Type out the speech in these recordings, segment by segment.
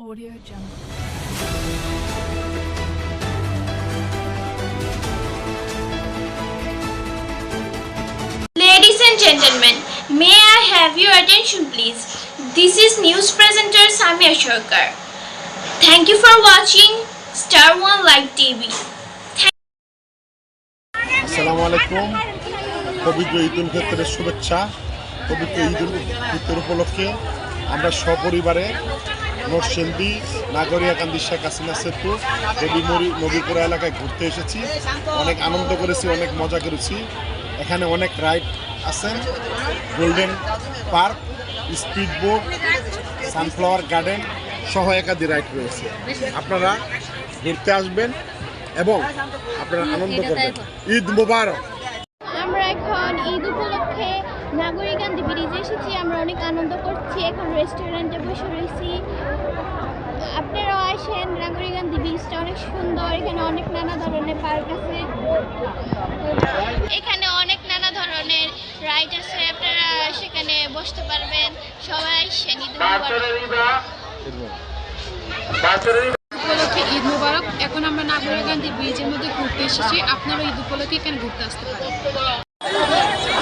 Audio Jungle. Ladies and gentlemen, may I have your attention please? This is news presenter Samia Shorkar. Thank you for watching Star One Live TV. আসসালামু আলাইকুম পবিত্র ঈদ উল ফিতরের শুভেচ্ছা পবিত্র ঈদ উল ফিতর উপলক্ষে আমরা সপরিবারে নরসিংদী নাগরিয়াকান্দি শেখ হাসিনা সেতু দেবী নবীপুরা এলাকায় ঘুরতে এসেছি। অনেক আনন্দ করেছি, অনেক মজা করেছি। এখানে অনেক রাইড আছেন। Golden park, speed boat, sunflower garden সহ একাধিক রাইড রয়েছে। আপনারা ঘুরতে আসবেন এবং আপনারা আনন্দ করবেন। ঈদ মুবারক! আমরা এখন ঈদ নাগরিকান্দি ব্রিজে এসেছি আমরা অনেক আনন্দ করছি এখন রেস্টুরেন্টে বসে রয়েছি। আপনারাও আসেন নাগরিকান্দি ব্রিজটা অনেক সুন্দর এখানে অনেক নানা ধরনের পার্ক আছে। এখানে অনেক নানা ধরনের রাইড আছে আপনারা সেখানে বসতে পারবেন। সবাই আসেন ঈদ। উপলক্ষে ঈদ মুবারক। এখন আমরা নাগরিকান্দি ব্রিজের মধ্যে ঘুরতে এসেছি। আপনারা ঈদ উপলক্ষে এখানে ঘুরতে আসতে পারেন।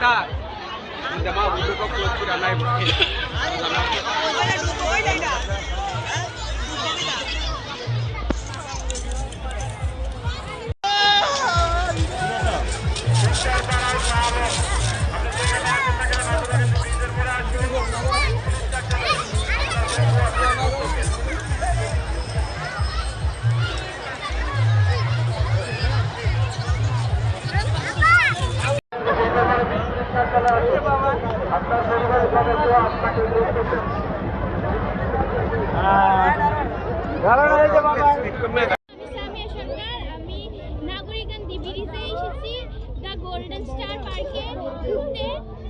mata da ma ku ko ko kira live আমি সরকার আমি এসেছি দ্য গোল্ডেন স্টার পার্কে ঘুরতে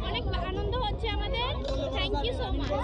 অনেক আনন্দ হচ্ছে আমাদের থ্যাংক ইউ সো মাচ